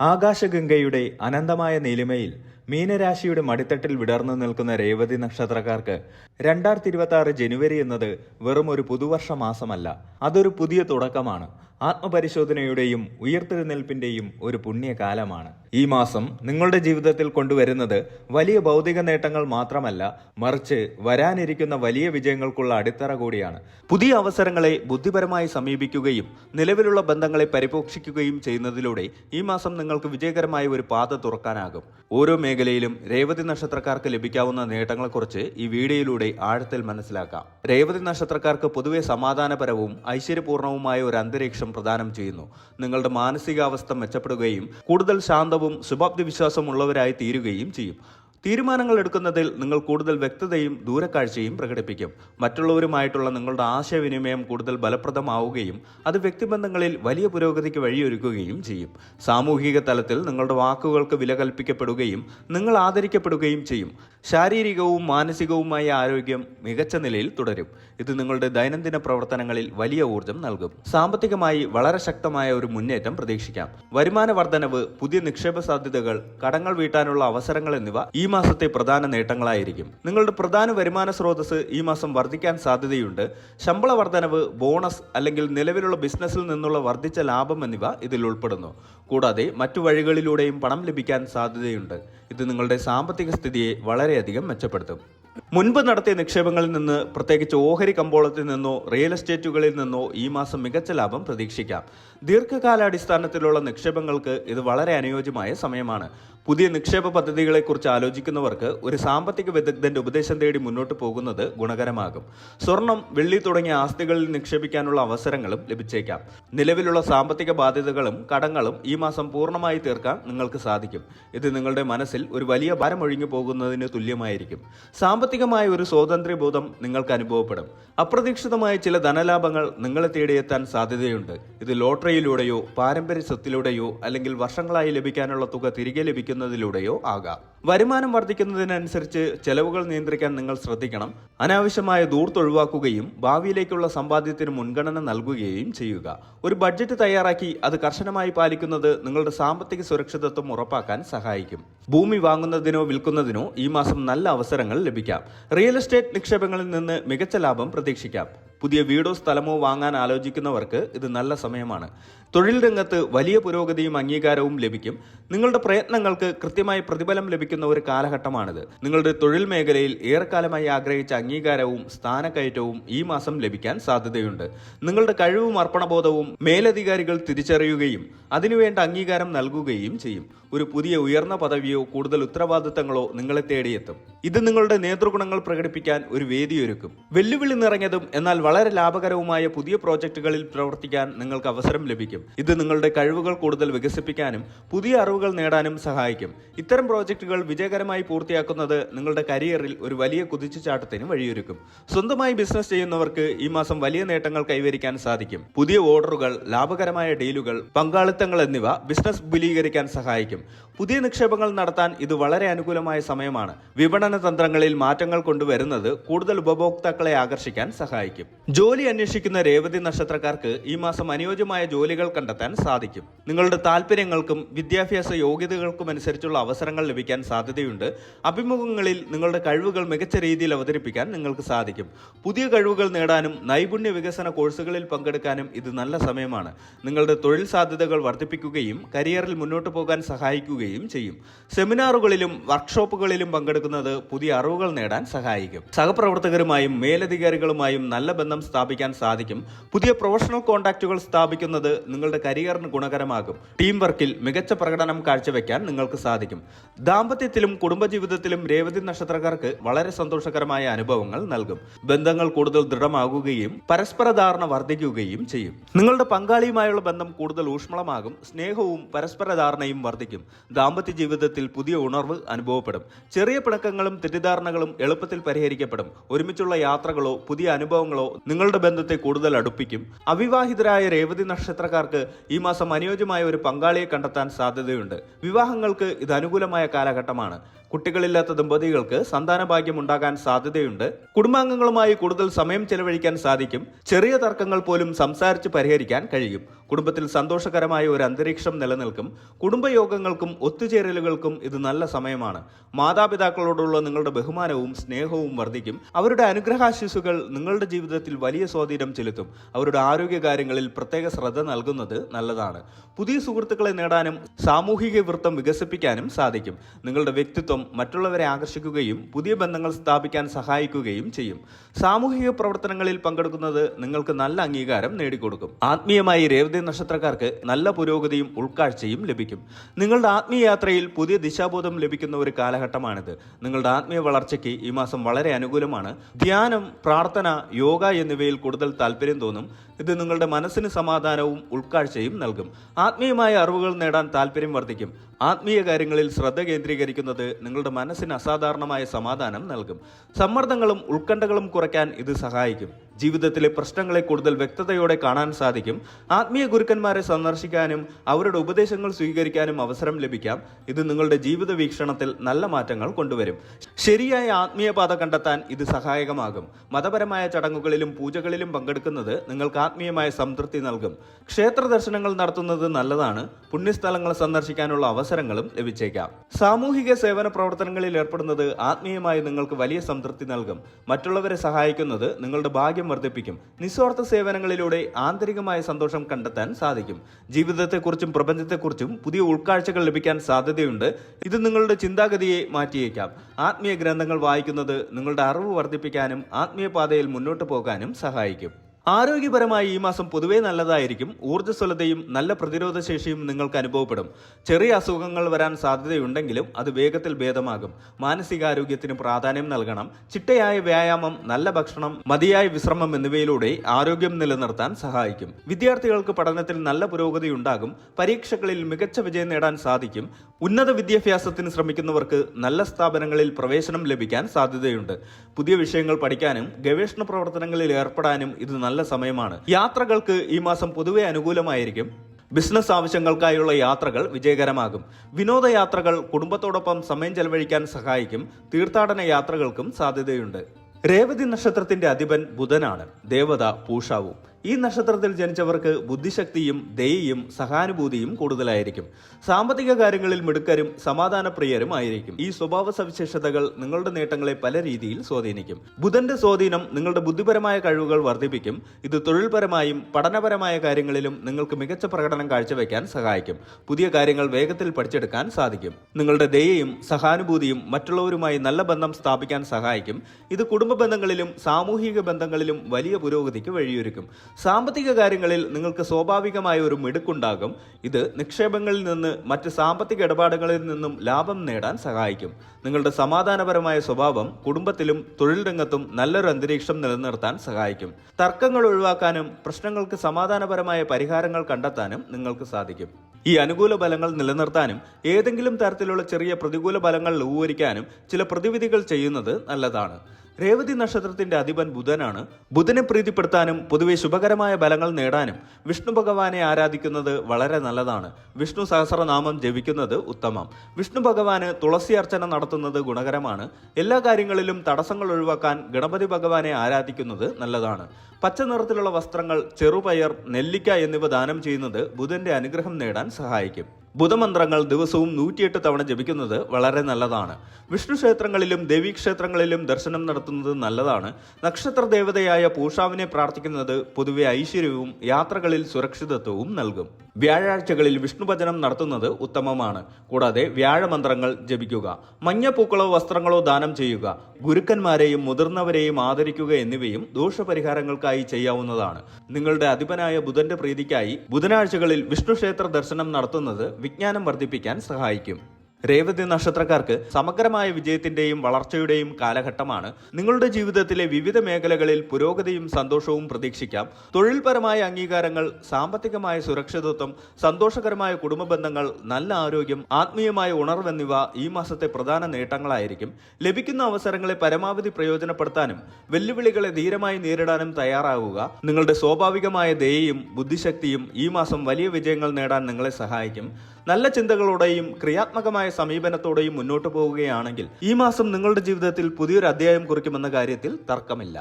ആകാശഗംഗയുടെ അനന്തമായ നീലിമയിൽ മീനരാശിയുടെ മടിത്തട്ടിൽ വിടർന്നു നിൽക്കുന്ന രേവതി നക്ഷത്രക്കാർക്ക് രണ്ടായിരത്തി ഇരുപത്തി ആറ് ജനുവരി എന്നത് വെറും ഒരു പുതുവർഷ മാസമല്ല അതൊരു പുതിയ തുടക്കമാണ്. ആത്മപരിശോധനയുടെയും ഉയർത്തെഴുന്നേൽപ്പിന്റെയും ഒരു പുണ്യകാലമാണ്. ഈ മാസം നിങ്ങളുടെ ജീവിതത്തിൽ കൊണ്ടുവരുന്നത് വലിയ ഭൗതിക നേട്ടങ്ങൾ മാത്രമല്ല മറിച്ച് വരാനിരിക്കുന്ന വലിയ വിജയങ്ങൾക്കുള്ള അടിത്തറ കൂടിയാണ്. പുതിയ അവസരങ്ങളെ ബുദ്ധിപരമായി സമീപിക്കുകയും നിലവിലുള്ള ബന്ധങ്ങളെ പരിപോഷിക്കുകയും ചെയ്യുന്നതിലൂടെ ഈ മാസം നിങ്ങൾക്ക് വിജയകരമായ ഒരു പാത തുറക്കാനാകും. ഓരോ മേഖലയിലും രേവതി നക്ഷത്രക്കാർക്ക് ലഭിക്കാവുന്ന നേട്ടങ്ങളെക്കുറിച്ച് ഈ വീഡിയോയിലൂടെ ആഴത്തിൽ മനസ്സിലാക്കാം. രേവതി നക്ഷത്രക്കാർക്ക് പൊതുവെ സമാധാനപരവും ഐശ്വര്യപൂർണവുമായ ഒരു അന്തരീക്ഷം പ്രദാനം ചെയ്യുന്നു. നിങ്ങളുടെ മാനസികാവസ്ഥ മെച്ചപ്പെടുകയും കൂടുതൽ ശാന്തവും ശുഭാപ്തി വിശ്വാസമുള്ളവരായി തീരുകയും ചെയ്യും. തീരുമാനങ്ങൾ എടുക്കുന്നതിൽ നിങ്ങൾ കൂടുതൽ വ്യക്തതയും ദൂരക്കാഴ്ചയും പ്രകടിപ്പിക്കും. മറ്റുള്ളവരുമായിട്ടുള്ള നിങ്ങളുടെ ആശയവിനിമയം കൂടുതൽ ഫലപ്രദമാവുകയും അത് വ്യക്തിബന്ധങ്ങളിൽ വലിയ പുരോഗതിക്ക് വഴിയൊരുക്കുകയും ചെയ്യും. സാമൂഹിക തലത്തിൽ നിങ്ങളുടെ വാക്കുകൾക്ക് വില കൽപ്പിക്കപ്പെടുകയും നിങ്ങൾ ആദരിക്കപ്പെടുകയും ചെയ്യും. ശാരീരികവും മാനസികവുമായ ആരോഗ്യം മികച്ച നിലയിൽ തുടരും. ഇത് നിങ്ങളുടെ ദൈനംദിന പ്രവർത്തനങ്ങളിൽ വലിയ ഊർജം നൽകും. സാമ്പത്തികമായി വളരെ ശക്തമായ ഒരു മുന്നേറ്റം പ്രതീക്ഷിക്കാം. വരുമാന വർധനവ് പുതിയ നിക്ഷേപ സാധ്യതകൾ കടങ്ങൾ വീട്ടാനുള്ള അവസരങ്ങൾ എന്നിവ ഈ മാസത്തെ പ്രധാന നേട്ടങ്ങളായിരിക്കും. നിങ്ങളുടെ പ്രധാന വരുമാന സ്രോതസ് ഈ മാസം വർദ്ധിക്കാൻ സാധ്യതയുണ്ട്. ശമ്പള വർധനവ് ബോണസ് അല്ലെങ്കിൽ നിലവിലുള്ള ബിസിനസ്സിൽ നിന്നുള്ള വർദ്ധിച്ച ലാഭം എന്നിവ ഇതിൽ ഉൾപ്പെടുന്നു. കൂടാതെ മറ്റു വഴികളിലൂടെയും പണം ലഭിക്കാൻ സാധ്യതയുണ്ട്. ഇത് നിങ്ങളുടെ സാമ്പത്തിക സ്ഥിതിയെ വളരെയധികം മെച്ചപ്പെടുത്തും. മുൻപ് നടത്തിയ നിക്ഷേപങ്ങളിൽ നിന്ന് പ്രത്യേകിച്ച് ഓഹരി കമ്പോളത്തിൽ നിന്നോ റിയൽ എസ്റ്റേറ്റുകളിൽ നിന്നോ ഈ മാസം മികച്ച ലാഭം പ്രതീക്ഷിക്കാം. ദീർഘകാലാടിസ്ഥാനത്തിലുള്ള നിക്ഷേപങ്ങൾക്ക് ഇത് വളരെ അനുയോജ്യമായ സമയമാണ്. പുതിയ നിക്ഷേപ പദ്ധതികളെക്കുറിച്ച് ആലോചിക്കുന്നവർക്ക് ഒരു സാമ്പത്തിക വിദഗ്ധന്റെ ഉപദേശം തേടി മുന്നോട്ട് പോകുന്നത് ഗുണകരമാകും. സ്വർണം വെള്ളി തുടങ്ങിയ ആസ്തികളിൽ നിക്ഷേപിക്കാനുള്ള അവസരങ്ങളും ലഭിച്ചേക്കാം. നിലവിലുള്ള സാമ്പത്തിക ബാധ്യതകളും കടങ്ങളും ഈ മാസം പൂർണമായി തീർക്കാൻ നിങ്ങൾക്ക് സാധിക്കും. ഇത് നിങ്ങളുടെ മനസ്സിൽ ഒരു വലിയ ഭാരം ഒഴിഞ്ഞു പോകുന്നതിന് തുല്യമായിരിക്കും. സാമ്പത്തികമായ ഒരു സ്വാതന്ത്ര്യബോധം നിങ്ങൾക്ക് അനുഭവപ്പെടും. അപ്രതീക്ഷിതമായ ചില ധനലാഭങ്ങൾ നിങ്ങളെ തേടിയെത്താൻ സാധ്യതയുണ്ട്. ഇത് ലോട്ടറിയിലൂടെയോ പാരമ്പര്യ സ്വത്തിലൂടെയോ അല്ലെങ്കിൽ വർഷങ്ങളായി ലഭിക്കാനുള്ള തുക തിരികെ ലഭിക്കുന്നതിലൂടെയോ ആകാം വരുമാനം വർദ്ധിക്കുന്നതിനനുസരിച്ച് ചെലവുകൾ നിയന്ത്രിക്കാൻ നിങ്ങൾ ശ്രദ്ധിക്കണം. അനാവശ്യമായ ദൂർത്ത് ഒഴിവാക്കുകയും ഭാവിയിലേക്കുള്ള സമ്പാദ്യത്തിന് മുൻഗണന നൽകുകയും ചെയ്യുക. ഒരു ബഡ്ജറ്റ് തയ്യാറാക്കി അത് കർശനമായി പാലിക്കുന്നത് നിങ്ങളുടെ സാമ്പത്തിക സുരക്ഷിതത്വം ഉറപ്പാക്കാൻ സഹായിക്കും. ഭൂമി വാങ്ങുന്നതിനോ വിൽക്കുന്നതിനോ ഈ മാസം നല്ല അവസരങ്ങൾ ലഭിക്കാം. റിയൽ എസ്റ്റേറ്റ് നിക്ഷേപങ്ങളിൽ നിന്ന് മികച്ച ലാഭം പ്രതീക്ഷിക്കാം. പുതിയ വീടോ സ്ഥലമോ വാങ്ങാൻ ആലോചിക്കുന്നവർക്ക് ഇത് നല്ല സമയമാണ്. തൊഴിൽ രംഗത്ത് വലിയ പുരോഗതിയും അംഗീകാരവും ലഭിക്കും. നിങ്ങളുടെ പ്രയത്നങ്ങൾക്ക് കൃത്യമായി പ്രതിഫലം ലഭിക്കുന്ന ഒരു കാലഘട്ടമാണിത്. നിങ്ങളുടെ തൊഴിൽ മേഖലയിൽ ഏറെക്കാലമായി ആഗ്രഹിച്ച അംഗീകാരവും സ്ഥാനക്കയറ്റവും ഈ മാസം ലഭിക്കാൻ സാധ്യതയുണ്ട്. നിങ്ങളുടെ കഴിവും അർപ്പണബോധവും മേലധികാരികൾ തിരിച്ചറിയുകയും അതിനുവേണ്ട അംഗീകാരം നൽകുകയും ചെയ്യും. ഒരു പുതിയ ഉയർന്ന പദവിയോ കൂടുതൽ ഉത്തരവാദിത്തങ്ങളോ നിങ്ങളെ തേടിയെത്തും. ഇത് നിങ്ങളുടെ നേതൃഗുണങ്ങൾ പ്രകടിപ്പിക്കാൻ ഒരു വേദിയൊരുക്കും. വെല്ലുവിളി നിറഞ്ഞതും എന്നാൽ വളരെ ലാഭകരവുമായ പുതിയ പ്രോജക്റ്റുകളിൽ പ്രവർത്തിക്കാൻ നിങ്ങൾക്ക് അവസരം ലഭിക്കും. ഇത് നിങ്ങളുടെ കഴിവുകൾ കൂടുതൽ വികസിപ്പിക്കാനും പുതിയ അറിവുകൾ നേടാനും സഹായിക്കും. ഇത്തരം പ്രോജക്റ്റുകൾ വിജയകരമായി പൂർത്തിയാക്കുന്നത് നിങ്ങളുടെ കരിയറിൽ ഒരു വലിയ കുതിച്ചുചാട്ടത്തിന് വഴിയൊരുക്കും. സ്വന്തമായി ബിസിനസ് ചെയ്യുന്നവർക്ക് ഈ മാസം വലിയ നേട്ടങ്ങൾ കൈവരിക്കാൻ സാധിക്കും. പുതിയ ഓർഡറുകൾ ലാഭകരമായ ഡീലുകൾ പങ്കാളിത്തങ്ങൾ എന്നിവ ബിസിനസ് വിപുലീകരിക്കാൻ സഹായിക്കും. പുതിയ നിക്ഷേപങ്ങൾ നടത്താൻ ഇത് വളരെ അനുകൂലമായ സമയമാണ്. വിപണന തന്ത്രങ്ങളിൽ മാറ്റങ്ങൾ കൊണ്ടുവരുന്നത് കൂടുതൽ ഉപഭോക്താക്കളെ ആകർഷിക്കാൻ സഹായിക്കും. ജോലി അന്വേഷിക്കുന്ന രേവതി നക്ഷത്രക്കാർക്ക് ഈ മാസം അനുയോജ്യമായ ജോലികൾ കണ്ടെത്താൻ സാധിക്കും. നിങ്ങളുടെ താല്പര്യങ്ങൾക്കും വിദ്യാഭ്യാസ യോഗ്യതകൾക്കും അനുസരിച്ചുള്ള അവസരങ്ങൾ ലഭിക്കാൻ സാധ്യതയുണ്ട്. അഭിമുഖങ്ങളിൽ നിങ്ങളുടെ കഴിവുകൾ മികച്ച രീതിയിൽ അവതരിപ്പിക്കാൻ നിങ്ങൾക്ക് സാധിക്കും. പുതിയ കഴിവുകൾ നേടാനും നൈപുണ്യ വികസന കോഴ്സുകളിൽ പങ്കെടുക്കാനും ഇത് നല്ല സമയമാണ്. നിങ്ങളുടെ തൊഴിൽ സാധ്യതകൾ വർദ്ധിപ്പിക്കുകയും കരിയറിൽ മുന്നോട്ട് പോകാൻ സഹായിക്കുകയും ചെയ്യും. സെമിനാറുകളിലും വർക്ക്ഷോപ്പുകളിലും പങ്കെടുക്കുന്നത് പുതിയ അറിവുകൾ നേടാൻ സഹായിക്കും. സഹപ്രവർത്തകരുമായും മേലധികാരികളുമായും നല്ല ബന്ധം സ്ഥാപിക്കാൻ സാധിക്കും. പുതിയ പ്രൊഫഷണൽ കോൺടാക്റ്റുകൾ സ്ഥാപിക്കുന്നത് നിങ്ങളുടെ കരിയറിന് ഗുണകരമാകും. ടീം വർക്കിൽ മികച്ച പ്രകടനം കാഴ്ചവെക്കാൻ നിങ്ങൾക്ക് സാധിക്കും. ദാമ്പത്യത്തിലും കുടുംബജീവിതത്തിലും രേവതി നക്ഷത്രക്കാർക്ക് വളരെ സന്തോഷകരമായ അനുഭവങ്ങൾ നൽകും. ബന്ധങ്ങൾ കൂടുതൽ ദൃഢമാകുകയും പരസ്പര ധാരണ വർദ്ധിക്കുകയും ചെയ്യും. നിങ്ങളുടെ പങ്കാളിയുമായുള്ള ബന്ധം കൂടുതൽ ഊഷ്മളമാകും. സ്നേഹവും പരസ്പര ധാരണയും വർദ്ധിക്കും. ദാമ്പത്യ ജീവിതത്തിൽ പുതിയ ഉണർവ് അനുഭവപ്പെടും. ചെറിയ പിണക്കങ്ങളും തെറ്റിദ്ധാരണകളും എളുപ്പത്തിൽ പരിഹരിക്കപ്പെടും. ഒരുമിച്ചുള്ള യാത്രകളോ പുതിയ അനുഭവങ്ങളോ നിങ്ങളുടെ ബന്ധത്തെ കൂടുതൽ അടുപ്പിക്കും. അവിവാഹിതരായ രേവതി നക്ഷത്രക്കാർക്ക് ഈ മാസം അനുയോജ്യമായ ഒരു പങ്കാളിയെ കണ്ടെത്താൻ സാധ്യതയുണ്ട്. വിവാഹങ്ങൾക്ക് ഇത് അനുകൂലമായ കാലഘട്ടമാണ്. കുട്ടികളില്ലാത്ത ദമ്പതികൾക്ക് സന്താന ഭാഗ്യം ഉണ്ടാകാൻ സാധ്യതയുണ്ട്. കുടുംബാംഗങ്ങളുമായി കൂടുതൽ സമയം ചെലവഴിക്കാൻ സാധിക്കും. ചെറിയ തർക്കങ്ങൾ പോലും സംസാരിച്ച് പരിഹരിക്കാൻ കഴിയും. കുടുംബത്തിൽ സന്തോഷകരമായ ഒരു അന്തരീക്ഷം നിലനിൽക്കും. കുടുംബയോഗങ്ങൾക്കും ഒത്തുചേരലുകൾക്കും ഇത് നല്ല സമയമാണ്. മാതാപിതാക്കളോടുള്ള നിങ്ങളുടെ ബഹുമാനവും സ്നേഹവും വർദ്ധിക്കും. അവരുടെ അനുഗ്രഹാശിസുകൾ നിങ്ങളുടെ ജീവിതത്തിൽ വലിയ സ്വാധീനം ചെലുത്തും. അവരുടെ ആരോഗ്യകാര്യങ്ങളിൽ പ്രത്യേക ശ്രദ്ധ നൽകുന്നത് നല്ലതാണ്. പുതിയ സുഹൃത്തുക്കളെ നേടാനും സാമൂഹിക വൃത്തം വികസിപ്പിക്കാനും സാധിക്കും. നിങ്ങളുടെ വ്യക്തിത്വം മറ്റുള്ളവരെ ആകർഷിക്കുകയും പുതിയ ബന്ധങ്ങൾ സ്ഥാപിക്കാൻ സഹായിക്കുകയും ചെയ്യും. സാമൂഹിക പ്രവർത്തനങ്ങളിൽ പങ്കെടുക്കുന്നത് നിങ്ങൾക്ക് നല്ല അംഗീകാരം നേടിക്കൊടുക്കും. ആത്മീയമായി രേവതി നക്ഷത്രക്കാർക്ക് നല്ല പുരോഗതിയും ഉൾക്കാഴ്ചയും ലഭിക്കും. നിങ്ങളുടെ ആത്മീയ യാത്രയിൽ പുതിയ ദിശാബോധം ലഭിക്കുന്ന ഒരു കാലഘട്ടമാണിത്. നിങ്ങളുടെ ആത്മീയ വളർച്ചയ്ക്ക് ഈ മാസം വളരെ അനുകൂലമാണ്. ധ്യാനം പ്രാർത്ഥന യോഗ എന്നിവയിൽ കൂടുതൽ താല്പര്യം തോന്നും. ഇത് നിങ്ങളുടെ മനസ്സിന് സമാധാനവും ഉൾക്കാഴ്ചയും നൽകും. ആത്മീയമായ അറിവുകൾ നേടാൻ താല്പര്യം വർദ്ധിക്കും. ആത്മീയ കാര്യങ്ങളിൽ ശ്രദ്ധ കേന്ദ്രീകരിക്കുന്നത് നിങ്ങളുടെ മനസ്സിന് അസാധാരണമായ സമാധാനം നൽകും. സമ്മർദ്ദങ്ങളും ഉത്കണ്ഠകളും കുറയ്ക്കാൻ ഇത് സഹായിക്കും. ജീവിതത്തിലെ പ്രശ്നങ്ങളെ കൂടുതൽ വ്യക്തതയോടെ കാണാൻ സാധിക്കും. ആത്മീയ ഗുരുക്കന്മാരെ സന്ദർശിക്കാനും അവരുടെ ഉപദേശങ്ങൾ സ്വീകരിക്കാനും അവസരം ലഭിക്കാം. ഇത് നിങ്ങളുടെ ജീവിത വീക്ഷണത്തിൽ നല്ല മാറ്റങ്ങൾ കൊണ്ടുവരും. ശരിയായ ആത്മീയ പാത കണ്ടെത്താൻ ഇത് സഹായകമാകും. മതപരമായ ചടങ്ങുകളിലും പൂജകളിലും പങ്കെടുക്കുന്നത് നിങ്ങൾക്ക് ആത്മീയമായ സംതൃപ്തി നൽകും. ക്ഷേത്ര ദർശനങ്ങൾ നടത്തുന്നത് നല്ലതാണ്. പുണ്യസ്ഥലങ്ങൾ സന്ദർശിക്കാനുള്ള അവസരങ്ങളും ലഭിച്ചേക്കാം. സാമൂഹിക സേവന പ്രവർത്തനങ്ങളിൽ ഏർപ്പെടുന്നത് ആത്മീയമായി നിങ്ങൾക്ക് വലിയ സംതൃപ്തി നൽകും. മറ്റുള്ളവരെ സഹായിക്കുന്നത് നിങ്ങളുടെ ഭാഗ്യം വർദ്ധിപ്പിക്കും. നിസ്വാർത്ഥ സേവനങ്ങളിലൂടെ ആന്തരികമായ സന്തോഷം കണ്ടെത്താൻ സാധിക്കും. ജീവിതത്തെക്കുറിച്ചും പ്രപഞ്ചത്തെക്കുറിച്ചും പുതിയ ഉൾക്കാഴ്ചകൾ ലഭിക്കാൻ സാധ്യതയുണ്ട്. ഇത് നിങ്ങളുടെ ചിന്താഗതിയെ മാറ്റിയേക്കാം. ആത്മീയ ഗ്രന്ഥങ്ങൾ വായിക്കുന്നത് നിങ്ങളുടെ അറിവ് വർദ്ധിപ്പിക്കാനും ആത്മീയ പാതയിൽ മുന്നോട്ട് പോകാനും സഹായിക്കും. ആരോഗ്യപരമായി ഈ മാസം പൊതുവെ നല്ലതായിരിക്കും. ഊർജസ്വലതയും നല്ല പ്രതിരോധ ശേഷിയും നിങ്ങൾക്ക് അനുഭവപ്പെടും. ചെറിയ അസുഖങ്ങൾ വരാൻ സാധ്യതയുണ്ടെങ്കിലും അത് വേഗത്തിൽ ഭേദമാകും. മാനസികാരോഗ്യത്തിന് പ്രാധാന്യം നൽകണം. ചിട്ടയായ വ്യായാമം നല്ല ഭക്ഷണം മതിയായ വിശ്രമം എന്നിവയിലൂടെ ആരോഗ്യം നിലനിർത്താൻ സഹായിക്കും. വിദ്യാർത്ഥികൾക്ക് പഠനത്തിൽ നല്ല പുരോഗതി ഉണ്ടാകും. പരീക്ഷകളിൽ മികച്ച വിജയം നേടാൻ സാധിക്കും. ഉന്നത വിദ്യാഭ്യാസത്തിന് ശ്രമിക്കുന്നവർക്ക് നല്ല സ്ഥാപനങ്ങളിൽ പ്രവേശനം ലഭിക്കാൻ സാധ്യതയുണ്ട്. പുതിയ വിഷയങ്ങൾ പഠിക്കാനും ഗവേഷണ പ്രവർത്തനങ്ങളിൽ ഏർപ്പെടാനും ഇത് നല്ല സമയമാണ്. യാത്രകൾക്ക് ഈ മാസം പൊതുവെ അനുകൂലമായിരിക്കും. ബിസിനസ് ആവശ്യങ്ങൾക്കായുള്ള യാത്രകൾ വിജയകരമാകും. വിനോദയാത്രകൾ കുടുംബത്തോടൊപ്പം സമയം ചെലവഴിക്കാൻ സഹായിക്കും. തീർത്ഥാടന യാത്രകൾക്കും സാധ്യതയുണ്ട്. രേവതി നക്ഷത്രത്തിന്റെ അധിപൻ ബുധനാണ്. ദേവത പൂഷാവും. ഈ നക്ഷത്രത്തിൽ ജനിച്ചവർക്ക് ബുദ്ധിശക്തിയും ദയയും സഹാനുഭൂതിയും കൂടുതലായിരിക്കും. സാമ്പത്തിക കാര്യങ്ങളിൽ മിടുക്കരും സമാധാനപ്രിയരും ആയിരിക്കും. ഈ സ്വഭാവ സവിശേഷതകൾ നിങ്ങളുടെ നേട്ടങ്ങളെ പല രീതിയിൽ സ്വാധീനിക്കും. ബുധന്റെ സ്വാധീനം നിങ്ങളുടെ ബുദ്ധിപരമായ കഴിവുകൾ വർദ്ധിപ്പിക്കും. ഇത് തൊഴിൽപരമായും പഠനപരമായ കാര്യങ്ങളിലും നിങ്ങൾക്ക് മികച്ച പ്രകടനം കാഴ്ചവെക്കാൻ സഹായിക്കും. പുതിയ കാര്യങ്ങൾ വേഗത്തിൽ പഠിച്ചെടുക്കാൻ സാധിക്കും. നിങ്ങളുടെ ദയയും സഹാനുഭൂതിയും മറ്റുള്ളവരുമായി നല്ല ബന്ധം സ്ഥാപിക്കാൻ സഹായിക്കും. ഇത് കുടുംബ ബന്ധങ്ങളിലും സാമൂഹിക ബന്ധങ്ങളിലും വലിയ പുരോഗതിക്ക് വഴിയൊരുക്കും. സാമ്പത്തിക കാര്യങ്ങളിൽ നിങ്ങൾക്ക് സ്വാഭാവികമായ ഒരു മിടുക്കുണ്ടാകും. ഇത് നിക്ഷേപങ്ങളിൽ നിന്ന് മറ്റ് സാമ്പത്തിക ഇടപാടുകളിൽ നിന്നും ലാഭം നേടാൻ സഹായിക്കും. നിങ്ങളുടെ സമാധാനപരമായ സ്വഭാവം കുടുംബത്തിലും തൊഴിൽ രംഗത്തും നല്ലൊരു അന്തരീക്ഷം നിലനിർത്താൻ സഹായിക്കും. തർക്കങ്ങൾ ഒഴിവാക്കാനും പ്രശ്നങ്ങൾക്ക് സമാധാനപരമായ പരിഹാരങ്ങൾ കണ്ടെത്താനും നിങ്ങൾക്ക് സാധിക്കും. ഈ അനുകൂല ഫലങ്ങൾ നിലനിർത്താനും ഏതെങ്കിലും തരത്തിലുള്ള ചെറിയ പ്രതികൂല ഫലങ്ങൾ ലഘൂകരിക്കാനും ചില പ്രതിവിധികൾ ചെയ്യുന്നത് നല്ലതാണ്. രേവതി നക്ഷത്രത്തിന്റെ അധിപൻ ബുധനാണ്. ബുധനെ പ്രീതിപ്പെടുത്താനും പൊതുവെ ശുഭകരമായ ഫലങ്ങൾ നേടാനും വിഷ്ണു ഭഗവാനെ ആരാധിക്കുന്നത് വളരെ നല്ലതാണ്. വിഷ്ണു സഹസ്രനാമം ജപിക്കുന്നത് ഉത്തമം. വിഷ്ണു ഭഗവാന് തുളസി അർച്ചന നടത്തുന്നത് ഗുണകരമാണ്. എല്ലാ കാര്യങ്ങളിലും തടസ്സങ്ങൾ ഒഴിവാക്കാൻ ഗണപതി ഭഗവാനെ ആരാധിക്കുന്നത് നല്ലതാണ്. പച്ച നിറത്തിലുള്ള വസ്ത്രങ്ങൾ ചെറുപയർ നെല്ലിക്ക എന്നിവ ദാനം ചെയ്യുന്നത് ബുധന്റെ അനുഗ്രഹം നേടാൻ സഹായിക്കും. ബുധമന്ത്രങ്ങൾ ദിവസവും നൂറ്റിയെട്ട് തവണ ജപിക്കുന്നത് വളരെ നല്ലതാണ്. വിഷ്ണു ക്ഷേത്രങ്ങളിലും ദേവീക്ഷേത്രങ്ങളിലും ദർശനം നടത്തുന്നത് നല്ലതാണ്. നക്ഷത്ര ദേവതയായ പൂഷാവിനെ പ്രാർത്ഥിക്കുന്നത് പൊതുവെ ഐശ്വര്യവും യാത്രകളിൽ സുരക്ഷിതത്വവും നൽകും. വ്യാഴാഴ്ചകളിൽ വിഷ്ണുഭജനം നടത്തുന്നത് ഉത്തമമാണ്. കൂടാതെ വ്യാഴമന്ത്രങ്ങൾ ജപിക്കുക മഞ്ഞപ്പൂക്കളോ വസ്ത്രങ്ങളോ ദാനം ചെയ്യുക ഗുരുക്കന്മാരെയും മുതിർന്നവരെയും ആദരിക്കുക എന്നിവയും ദോഷപരിഹാരങ്ങൾക്കായി ചെയ്യാവുന്നതാണ്. നിങ്ങളുടെ അധിപനായ ബുധന്റെ പ്രീതിക്കായി ബുധനാഴ്ചകളിൽ വിഷ്ണു ക്ഷേത്ര ദർശനം നടത്തുന്നത് വിജ്ഞാനം വർദ്ധിപ്പിക്കാൻ സഹായിക്കും. രേവതി നക്ഷത്രക്കാർക്ക് സമഗ്രമായ വിജയത്തിന്റെയും വളർച്ചയുടെയും കാലഘട്ടമാണ്. നിങ്ങളുടെ ജീവിതത്തിലെ വിവിധ മേഖലകളിൽ പുരോഗതിയും സന്തോഷവും പ്രതീക്ഷിക്കാം. തൊഴിൽപരമായ അംഗീകാരങ്ങൾ സാമ്പത്തികമായ സുരക്ഷിതത്വം സന്തോഷകരമായ കുടുംബ ബന്ധങ്ങൾ നല്ല ആരോഗ്യം ആത്മീയമായ ഉണർവ് എന്നിവ ഈ മാസത്തെ പ്രധാന നേട്ടങ്ങളായിരിക്കും. ലഭിക്കുന്ന അവസരങ്ങളെ പരമാവധി പ്രയോജനപ്പെടുത്താനും വെല്ലുവിളികളെ ധീരമായി നേരിടാനും തയ്യാറാവുക. നിങ്ങളുടെ സ്വാഭാവികമായ ദയയും ബുദ്ധിശക്തിയും ഈ മാസം വലിയ വിജയങ്ങൾ നേടാൻ നിങ്ങളെ സഹായിക്കും. നല്ല ചിന്തകളോടെയും ക്രിയാത്മകമായ സമീപനത്തോടെയും മുന്നോട്ട് പോവുകയാണെങ്കിൽ ഈ മാസം നിങ്ങളുടെ ജീവിതത്തിൽ പുതിയൊരു അധ്യായം കുറിക്കുമെന്ന കാര്യത്തിൽ തർക്കമില്ല.